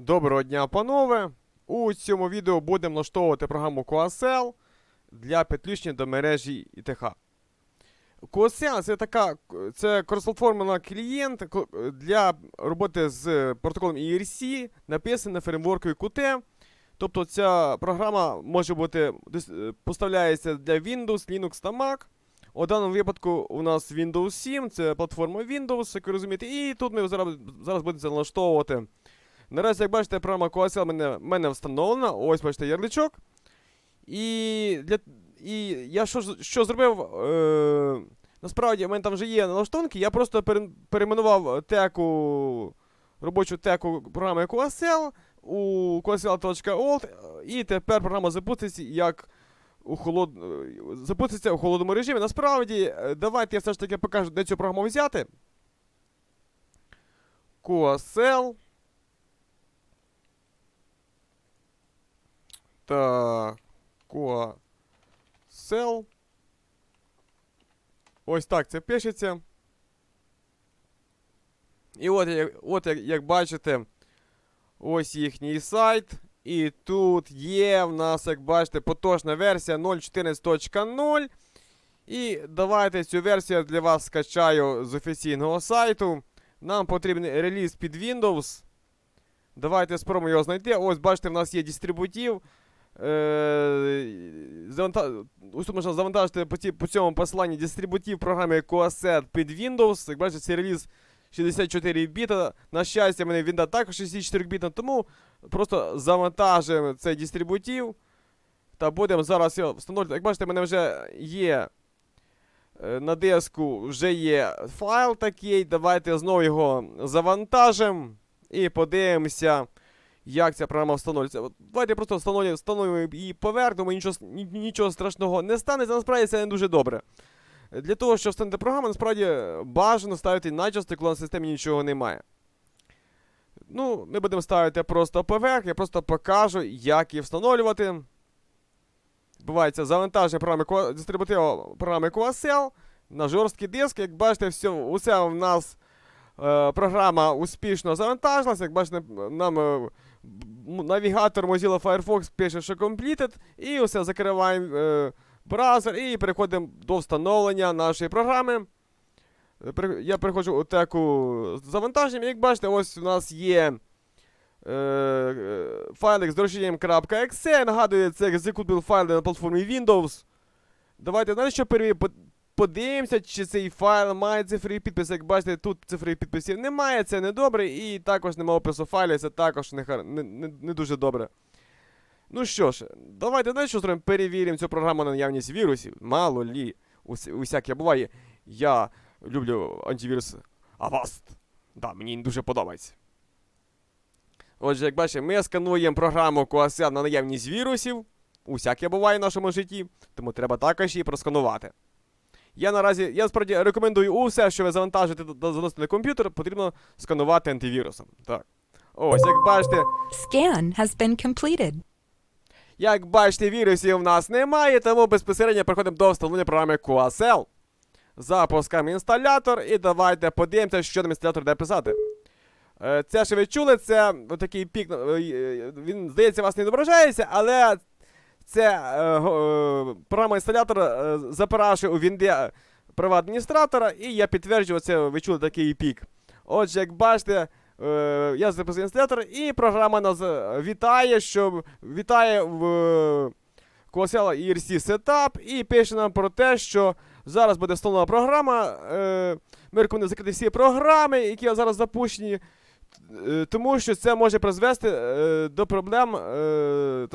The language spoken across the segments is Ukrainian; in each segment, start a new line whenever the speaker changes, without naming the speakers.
Доброго дня, панове! У цьому відео будемо налаштовувати програму QSL для підключення до мережі ІТХ. QSL це така це кросплатформена клієнт для роботи з протоколом ERC, написаний на фреймворку Qt. Тобто ця програма може бути поставляється для Windows, Linux та Mac. У даному випадку у нас Windows 7, це платформа Windows, як ви розумієте, і тут ми зараз, зараз будемо налаштовувати. Наразі, як бачите, програма QSL мене, мене встановлена. Ось бачите ярличок. І, для, і я що, що зробив? Е, насправді, в мене там вже є налаштунки, я просто пере, перейменував теку, робочу теку програми QSL у QSL.old, і тепер програма запуститься як у холод... запуститься у холодному режимі. Насправді, е, давайте я все ж таки покажу, де цю програму взяти. QSL. Так. QSL. Ось так це пишеться. І от, от як, як бачите, ось їхній сайт. І тут є в нас, як бачите, поточна версія 0.14.0. І давайте цю версію я для вас скачаю з офіційного сайту. Нам потрібен реліз під Windows. Давайте спробуємо його знайти. Ось, бачите, в нас є дистрибутив. Е. Ось можна завантажити по, ці... по цьому посиланні дистрибутив програми QSET під Windows. Як бачите, це реліз 64 біта. На щастя, мене Windows також 64 біта, тому просто завантажуємо цей дистрибутив. Та будемо зараз його встановлювати. Як бачите, в мене вже є е, на диску вже є файл такий. Давайте знову його завантажимо і подивимося, як ця програма встановлюється. Давайте просто встановлюємо, її поверх, думаю, нічого, ні- нічого страшного не станеться. Насправді це не дуже добре. Для того, щоб встановити програму, насправді бажано ставити начисто, коли на системі нічого немає. Ну, ми будемо ставити просто поверх, я просто покажу, як її встановлювати. Відбувається завантаження програми дистрибутиву програми QSL на жорсткий диск. Як бачите, все, усе в нас е, програма успішно завантажилася. Як бачите, нам е, навігатор Mozilla Firefox пише, що completed, і усе закриваємо е, браузер і переходимо до встановлення нашої програми. Я переходжу у теку завантаженням. Як бачите, ось у нас є е, файлик з дорожченням.exe. Нагадую, це executable файл на платформі Windows. Давайте, знаєте, що подивимося, чи цей файл має цифровий підпис. Як бачите, тут цифрових підписів немає, це не добре. І також немає опису файлів, це також не, хар- не, не, не дуже добре. Ну що ж, давайте знаєте, що зробимо? Перевіримо цю програму на наявність вірусів. Мало лі, ус- усяке буває. Я люблю антивірус Avast. Да, мені він дуже подобається. Отже, як бачите, ми скануємо програму QSL на наявність вірусів. Усяке буває в нашому житті, тому треба також її просканувати. Я наразі, я справді рекомендую усе, що ви завантажите та заносите на комп'ютер, потрібно сканувати антивірусом. Так. Ось, як бачите,
Scan has been completed.
як бачите, вірусів в нас немає, тому безпосередньо переходимо до встановлення програми QSL. Запускаємо інсталятор і давайте подивимося, що нам інсталятор де писати. Е, Це, що ви чули, це такий пік. е, е, Він, здається, вас не відображається, але це е, е, програма інсталятора е, запрашує у Вінді адміністратора, і я підтверджую, це ви чули такий пік. Отже, як бачите, я записую інсталятор, і програма нас вітає, що вітає в QSL ERC Setup і пише нам про те, що зараз буде встановлена програма. Ми рекомендуємо закрити всі програми, які зараз запущені. Е, Тому що це може призвести е, до проблем е,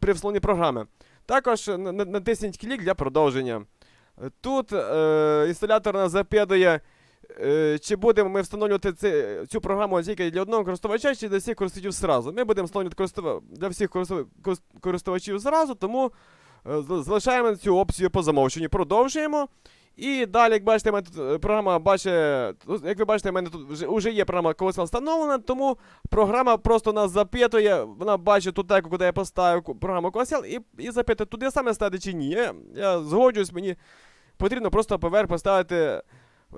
при встановленні програми. Також на- на- натисніть клік для продовження. Тут інсталятор нас запитує, е, чи будемо ми встановлювати цю програму тільки для одного користувача, чи для всіх користувачів зразу. Ми будемо встановлювати для всіх користувачів зразу, тому залишаємо цю опцію по замовченню. Продовжуємо. І далі, як бачите, мене тут е, програма бачить, як ви бачите, в мене тут вже, вже є програма QSL встановлена, тому програма просто нас запитує, вона бачить ту теку, куди я поставив програму QSL, і, і запитує, туди саме ставити чи ні. Я, я згоджуюсь, мені потрібно просто поверх поставити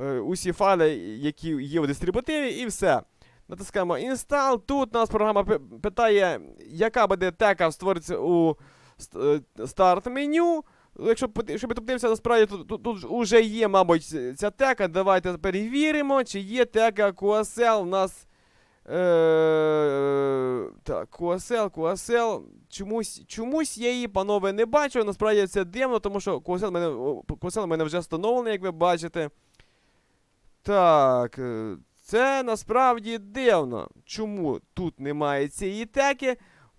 е, усі файли, які є в дистрибутиві, і все. Натискаємо Install. Тут нас програма питає, яка буде тека створиться у е, старт меню. Якщо пот- щоб подивитися, насправді тут, тут, тут вже є, мабуть, ця тека. Давайте перевіримо, чи є тека QSL у нас. Е, так, QSL, QSL. Чомусь, чомусь я її, панове, не бачу. Насправді це дивно, тому що QSL мене, QSL мене вже встановлений, як ви бачите. Так. е, Це насправді дивно. Чому тут немає цієї теки?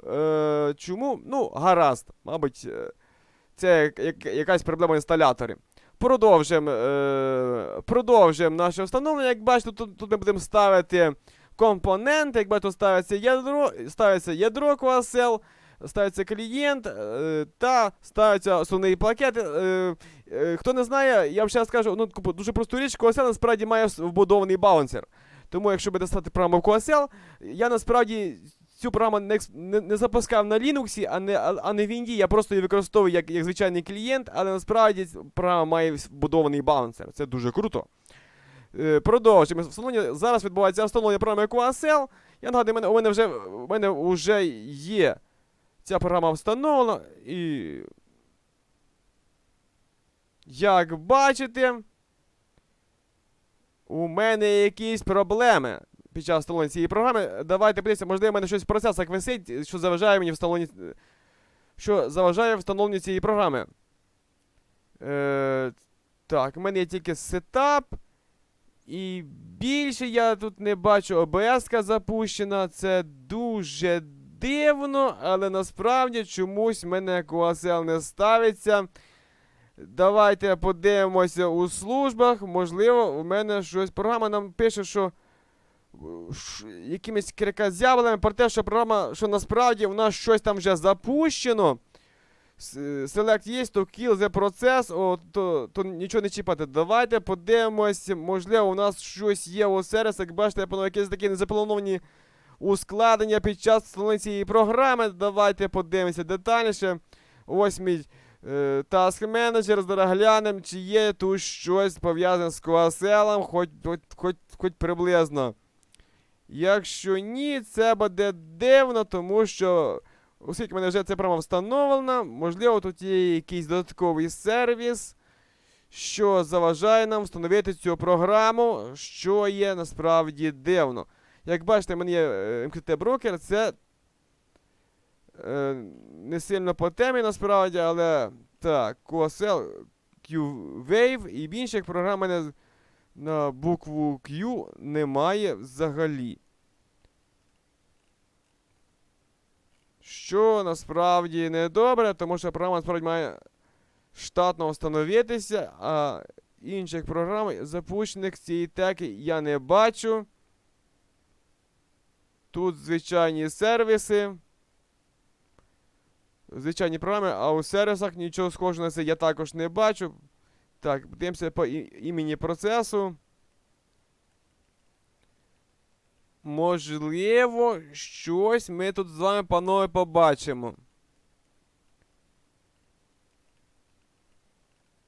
Е, чому? Ну, гаразд. Мабуть, е, це як, як- якась проблема інсталяторів. Продовжимо, е, продовжимо наше встановлення. Як бачите, тут, тут ми будемо ставити компоненти. Як бачите, ставиться ядро, ставиться ядро QSL, ставиться клієнт е, та ставиться основний пакет. Е, е, хто не знає, я вам ще скажу ну, дуже просту річ, QSL насправді має вбудований баунсер. Тому, якщо буде стати програму QSL, я насправді цю програму не, не, не запускав на Linux, а не, а, а не в Інді. Я просто її використовую як, як звичайний клієнт, але насправді програма має вбудований баунсер. Це дуже круто. Е, продовжуємо. Встановлення, зараз відбувається встановлення програми QSL. Я нагадую, мене, у мене вже у мене вже є ця програма встановлена. І. Як бачите, у мене якісь проблеми під час встановлення цієї програми. Давайте подивимося, можливо, в мене щось в процесах висить, що заважає мені встановленню. Що заважає встановленню цієї програми. Е, так, у мене є тільки сетап. І більше я тут не бачу. ОБС запущена. Це дуже дивно, але насправді чомусь в мене QSL не ставиться. Давайте подивимося у службах. Можливо, у мене щось. Програма нам пише, що якимись крикозяблями про те, що програма, що насправді у нас щось там вже запущено. Select є, то kill the о, то, то нічого не чіпати. Давайте подивимось, можливо, у нас щось є у сервісах. Як бачите, панове, якісь такі незаплановані ускладнення під час встановлення цієї програми. Давайте подивимося детальніше. Ось мій е, Manager, зараз глянемо, чи є тут щось пов'язане з хоч, хоч, хоч, хоч приблизно. Якщо ні, це буде дивно, тому що, оскільки в мене вже ця програма встановлена, можливо, тут є якийсь додатковий сервіс, що заважає нам встановити цю програму, що є насправді дивно. Як бачите, в мене є е, MQT-брокер, це е, не сильно по темі насправді, але так, QSL, Q-Wave і в інших програм мене на букву Q немає взагалі. Що насправді не добре, тому що програма насправді має штатно встановитися, а інших програм, запущених цієї теки, я не бачу. Тут звичайні сервіси. Звичайні програми, а у сервісах нічого схожого на це я також не бачу. Так, подивимося по імені процесу. Можливо, щось ми тут з вами, панове, побачимо.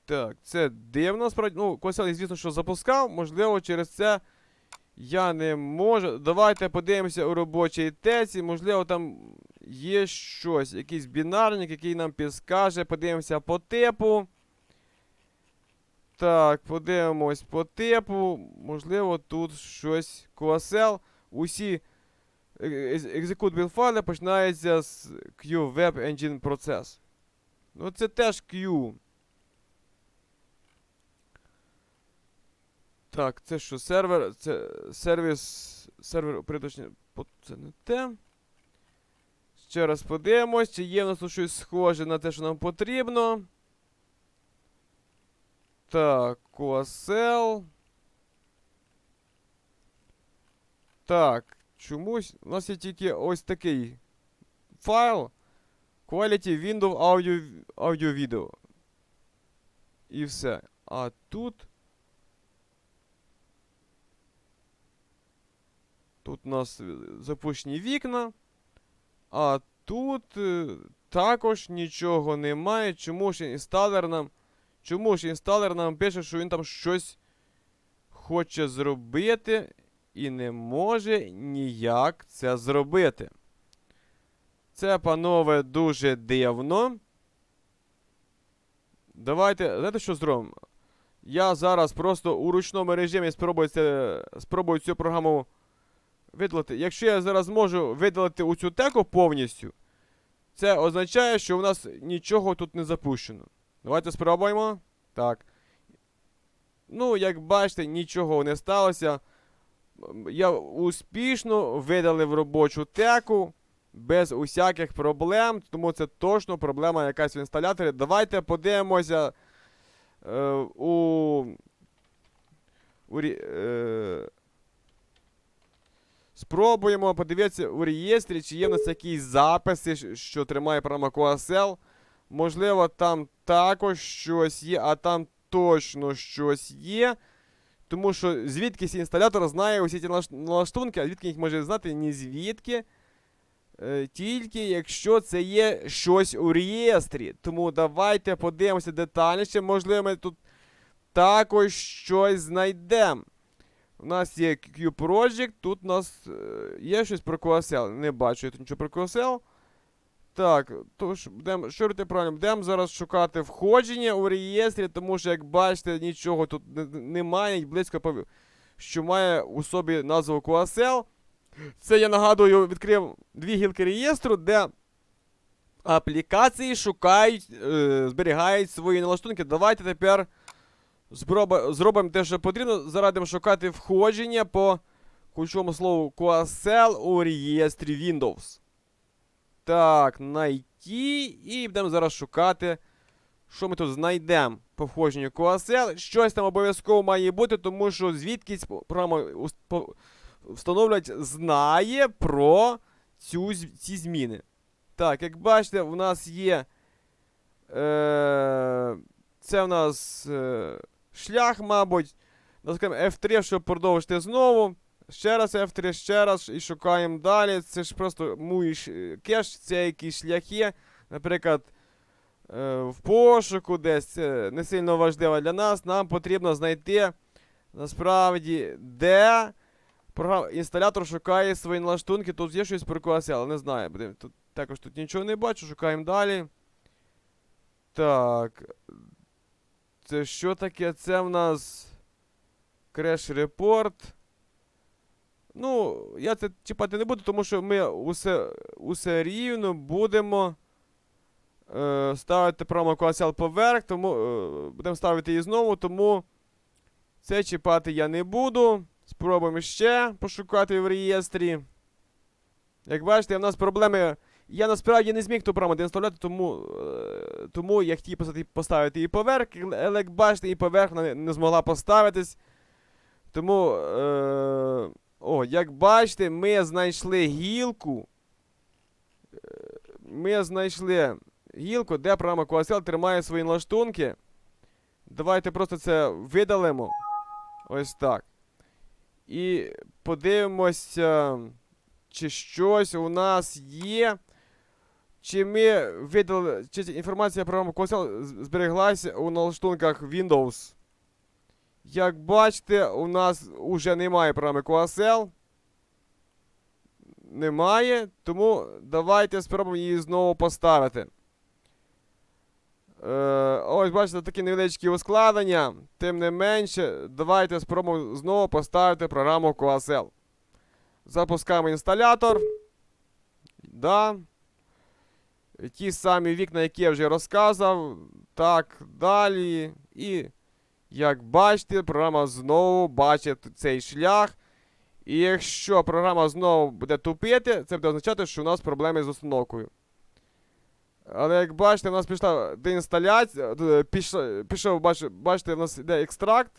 Так, це дивно, справді. Ну, Косял, звісно, що запускав. Можливо, через це я не можу. Давайте подивимося у робочій теці. Можливо, там є щось, якийсь бінарник, який нам підскаже. Подивимося по типу. Так, подивимось по типу. Можливо, тут щось QSL. Усі е- е- executable файли починаються з Q Web Engine Process. Ну, це теж Q. Так, це що, сервер, це сервіс, сервер приточні, це не те. Ще раз подивимось, чи є в нас щось схоже на те, що нам потрібно. Так, QSL. Так, чомусь. У нас є тільки ось такий файл. Quality Window Audio, Audio Video. І все. А тут. Тут у нас запущені вікна. А тут е, також нічого немає. Чому ж інсталер нам. Чому ж інсталер нам пише, що він там щось хоче зробити. і не може ніяк це зробити. Це, панове, дуже дивно. Давайте, знаєте, що зробимо? Я зараз просто у ручному режимі спробую, це, спробую цю програму видалити. Якщо я зараз можу видалити оцю теку повністю, це означає, що у нас нічого тут не запущено. Давайте спробуємо. Так. Ну, як бачите, нічого не сталося. Я успішно видалив робочу теку без усяких проблем, тому це точно проблема якась в інсталяторі. Давайте подивимося е, у. у е, спробуємо подивитися у реєстрі, чи є в нас якісь записи, що тримає програма QSL. Можливо, там також щось є, а там точно щось є. Тому що звідкись інсталятор знає усі ці налаштунки, а звідки їх може знати ні звідки. Е, тільки якщо це є щось у реєстрі. Тому давайте подивимося детальніше. Можливо, ми тут також щось знайдемо. У нас є Q-Project, тут у нас е, є щось про QSL. Не бачу я тут нічого про QSL. Так, тож будемо, що робити правильно? Будемо зараз шукати входження у реєстрі, тому що, як бачите, нічого тут не- немає, близько пов- що має у собі назву QSL. Це я нагадую, відкрив дві гілки реєстру, де аплікації шукають, е, зберігають свої налаштунки. Давайте тепер зроби- зробимо те, що потрібно. Зарадимо шукати входження по ключовому слову QSL у реєстрі Windows. Так, найти. І будемо зараз шукати, що ми тут знайдемо по входженню QSL. Щось там обов'язково має бути, тому що звідкись програма ус- знає про цю, ці зміни. Так, як бачите, у нас є. Е, це у нас е, шлях, мабуть. Натискаємо F3, щоб продовжити знову. Ще раз F3, ще раз і шукаємо далі. Це ж просто мій ш- кеш, це якісь шляхи. Наприклад, е, в пошуку десь не сильно важливо для нас. Нам потрібно знайти насправді, де інсталятор шукає свої налаштунки. Тут є щось про але не знаю. Тут, також тут нічого не бачу, шукаємо далі. Так. Це що таке? Це в нас. Креш репорт. Ну, я це чіпати не буду, тому що ми усе, усе рівно будемо е, ставити QSL поверх, тому е, будемо ставити її знову, тому це чіпати я не буду. Спробуємо ще пошукати в реєстрі. Як бачите, в нас проблеми. Я насправді не зміг ту програму деінсталювати, тому, е, тому я хотів поставити її поверх, але як бачите, і поверх не, не змогла поставитись. Тому, е, о, як бачите, ми знайшли гілку. Е, Ми знайшли гілку, де програма QSL тримає свої налаштунки. Давайте просто це видалимо. Ось так. І подивимося, чи щось у нас є. Чи ми видали, чи інформація про програму QSL збереглася у налаштунках Windows. Як бачите, у нас уже немає програми QSL. Немає, тому давайте спробуємо її знову поставити. Е, ось, бачите, такі невеличкі ускладнення. Тим не менше, давайте спробуємо знову поставити програму QSL. Запускаємо інсталятор. Да. Ті самі вікна, які я вже розказав. Так, далі. І, як бачите, програма знову бачить цей шлях. І якщо програма знову буде тупити, це буде означати, що у нас проблеми з установкою. Але як бачите, у нас пішла деінсталяція, е, пішла, пішов, бачите, у нас йде екстракт.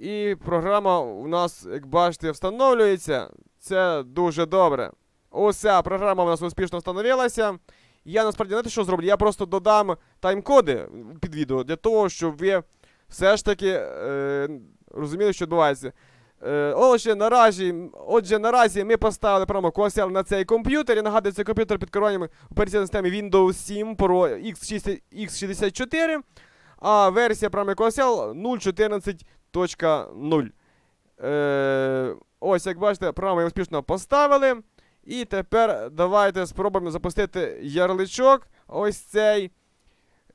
І програма у нас, як бачите, встановлюється. Це дуже добре. Уся програма у нас успішно встановилася. Я насправді знаєте, що зроблю? Я просто додам тайм-коди під відео для того, щоб ви все ж таки е, розуміли, що відбувається. Е, отже, наразі, отже, наразі ми поставили QSL на цей комп'ютер. І нагадую, це комп'ютер під керуванням операційної системи Windows 7 Pro X6, X64, а версія QSL 0.14.0. Е, ось, як бачите, програму успішно поставили. І тепер давайте спробуємо запустити ярличок. Ось цей.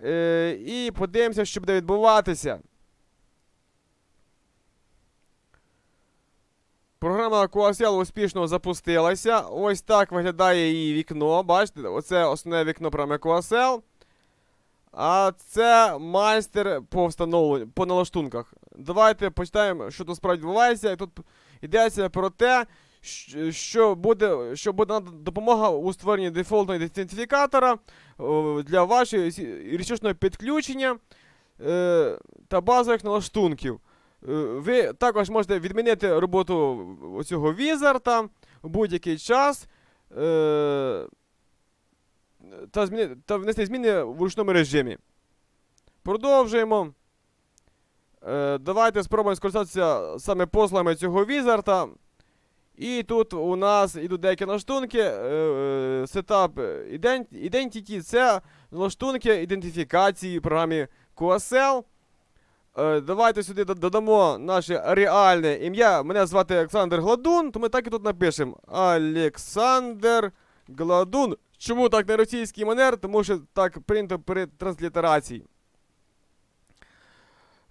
Е, і подивимося, що буде відбуватися. Програма QSL успішно запустилася. Ось так виглядає її вікно. Бачите, оце основне вікно програми QSL. А це майстер по встановленню, по налаштунках. Давайте почитаємо, що тут справді відбувається. І тут йдеться про те, що буде, що буде допомога у створенні дефолтного ідентифікатора для вашого сі- ресурсного підключення е, та базових налаштунків. Е, Ви також можете відмінити роботу цього візарта у будь-який час. Е, та, зміни, та внести зміни в ручному режимі. Продовжуємо. Давайте спробуємо скористатися саме послами цього візарта. І тут у нас ідуть деякі налаштунки. Е, е, Identity це налаштунки ідентифікації в програмі QSL. Е, давайте сюди додамо наше реальне ім'я. Мене звати Олександр Гладун, то ми так і тут напишемо. Олександр Гладун. Чому так на російський манер? Тому що так прийнято при транслітерації.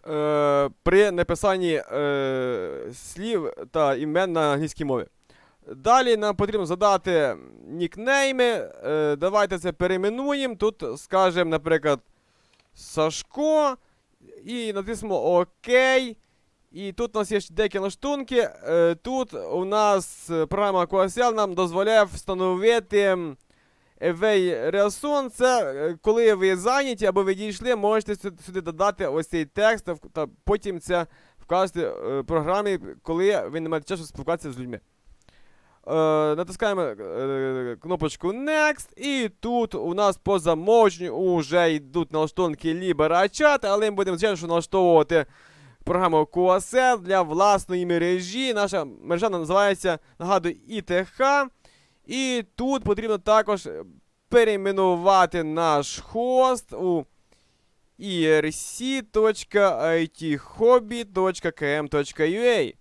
Е, при написанні е, слів та імен на англійській мові. Далі нам потрібно задати нікнейми. Е, давайте це перейменуємо. Тут скажемо, наприклад, Сашко. І натиснемо ОК. І тут у нас є ще деякі налаштунки. Е, тут у нас е, програма QSL нам дозволяє встановити Away Reason. Це е, коли ви зайняті або ви дійшли, можете сюди, додати ось цей текст, та потім це вказати е, програмі, коли ви не маєте часу спілкуватися з людьми. Е, натискаємо е, кнопочку Next, і тут у нас по замовченню вже йдуть налаштунки LiberaChat, але ми будемо звичайно що налаштовувати програму QSL для власної мережі. Наша мережа називається, нагадую, ITH. І тут потрібно також перейменувати наш хост у irc.ithobby.km.ua.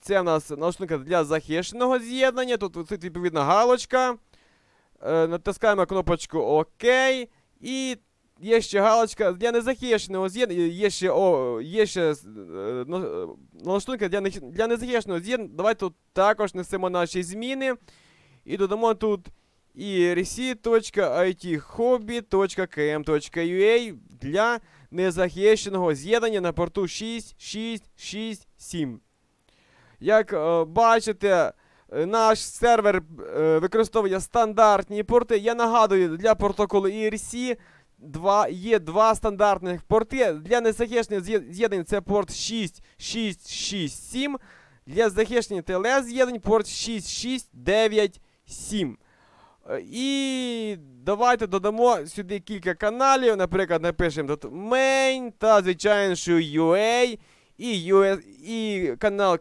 Це в нас налаштунка для захищеного з'єднання. Тут тут відповідна галочка. Е, натискаємо кнопочку ОК. І є ще галочка для незахищеного з'єднання. Є ще, о, є ще е, на- е, налаштунка для, для незахищеного з'єднання. Давайте тут також несемо наші зміни. І додамо тут irc.ithobby.km.ua для незахищеного з'єднання на порту 6667. Як е, бачите, е, наш сервер е, використовує стандартні порти. Я нагадую, для протоколу IRC два, є два стандартних порти. Для незахищених з'єднань це порт 6667. Для захищення ТЛС з'єднань порт 6695. 7. Е, і давайте додамо сюди кілька каналів. Наприклад, напишемо тут Main та, звичайно, що UA і US, е», і канал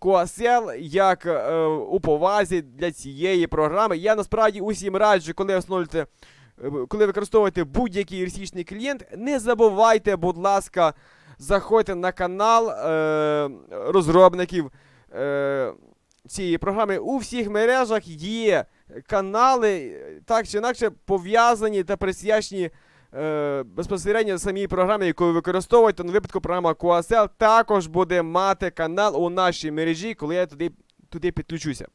QSL як е, у повазі для цієї програми. Я насправді усім раджу, коли встановлюєте, е, коли використовуєте будь-який юристичний клієнт, не забувайте, будь ласка, заходьте на канал е, розробників. Е, цієї програми. У всіх мережах є канали, так чи інакше пов'язані та присвячені е, безпосередньо самій програмі, яку ви використовуєте. На випадку програма QSL також буде мати канал у нашій мережі, коли я туди, туди підключуся.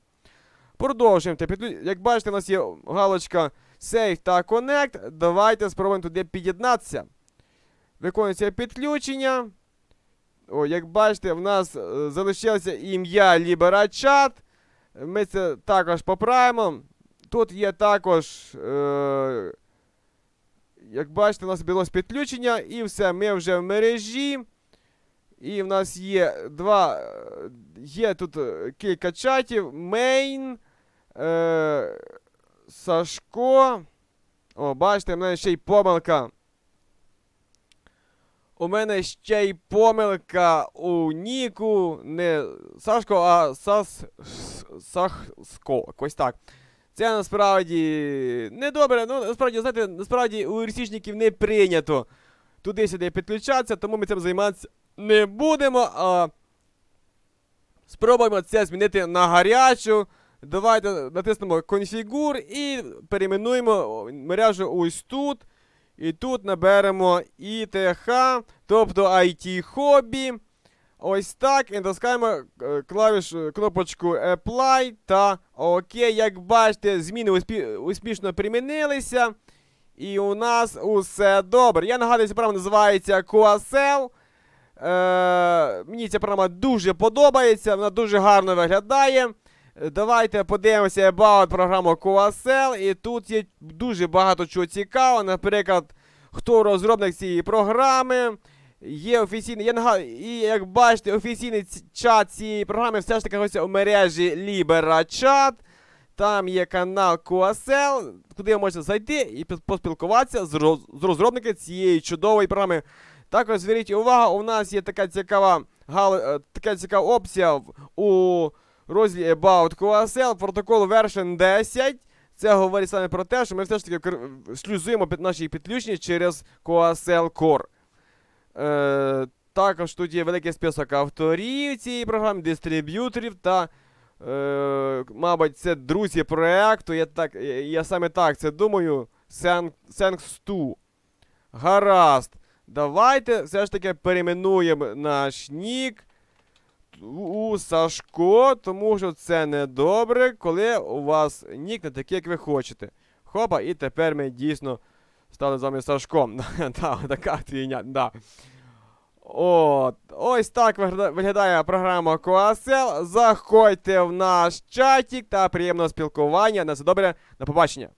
Продовжуємо. Як бачите, у нас є галочка Save та Connect. Давайте спробуємо туди під'єднатися. Виконується підключення. О, як бачите, в нас е, залишилося ім'я LiberaChat. Ми це також поправимо. Тут є також, е, як бачите, у нас відбулось підключення, і все, ми вже в мережі. І в нас є два. е, Є тут е, кілька чатів. Е, Сашко. О, бачите, в мене ще й помилка. У мене ще й помилка у Ніку. Не Сашко, а Сас. Сахско. Якось так. Це насправді не добре. Ну, насправді, знаєте, насправді у російських не прийнято туди-сюди підключатися, тому ми цим займатися не будемо. А Спробуємо це змінити на гарячу. Давайте натиснемо конфігур і перейменуємо мережу ось тут. І тут наберемо ІТХ, тобто IT хобі. Ось так. І натискаємо е, клавішу кнопочку Apply та ОК. Як бачите, зміни успі- успішно примінилися. І у нас усе добре. Я нагадую, ця програма називається QSL. Е, мені ця програма дуже подобається, вона дуже гарно виглядає. Давайте подивимося about програму QSL. І тут є дуже багато чого цікавого. Наприклад, хто розробник цієї програми. Є офіційний, я нагадую, і як бачите, офіційний чат цієї програми все ж таки знаходиться у мережі LiberaChat. Там є канал QSL, куди ви можете зайти і поспілкуватися з, роз- з розробниками цієї чудової програми. Також зверніть увагу, у нас є така цікава, гал, е, така цікава опція у розділі About QSL, протокол version 10. Це говорить саме про те, що ми все ж таки шлюзуємо під наші підключення через QSL Core. Е, також тут є великий список авторів цієї програми, дистриб'юторів та, е, мабуть, це друзі проекту. Я, так, я, саме так це думаю. Thank- Thanks to. Гаразд. Давайте все ж таки перейменуємо наш нік у Сашко, тому що це не добре, коли у вас нік не такий, як ви хочете. Хопа, і тепер ми дійсно стали з вами Сашком. Така да. От, ось так виглядає програма QSL. Заходьте в наш чатик та приємного спілкування. На все добре, до побачення.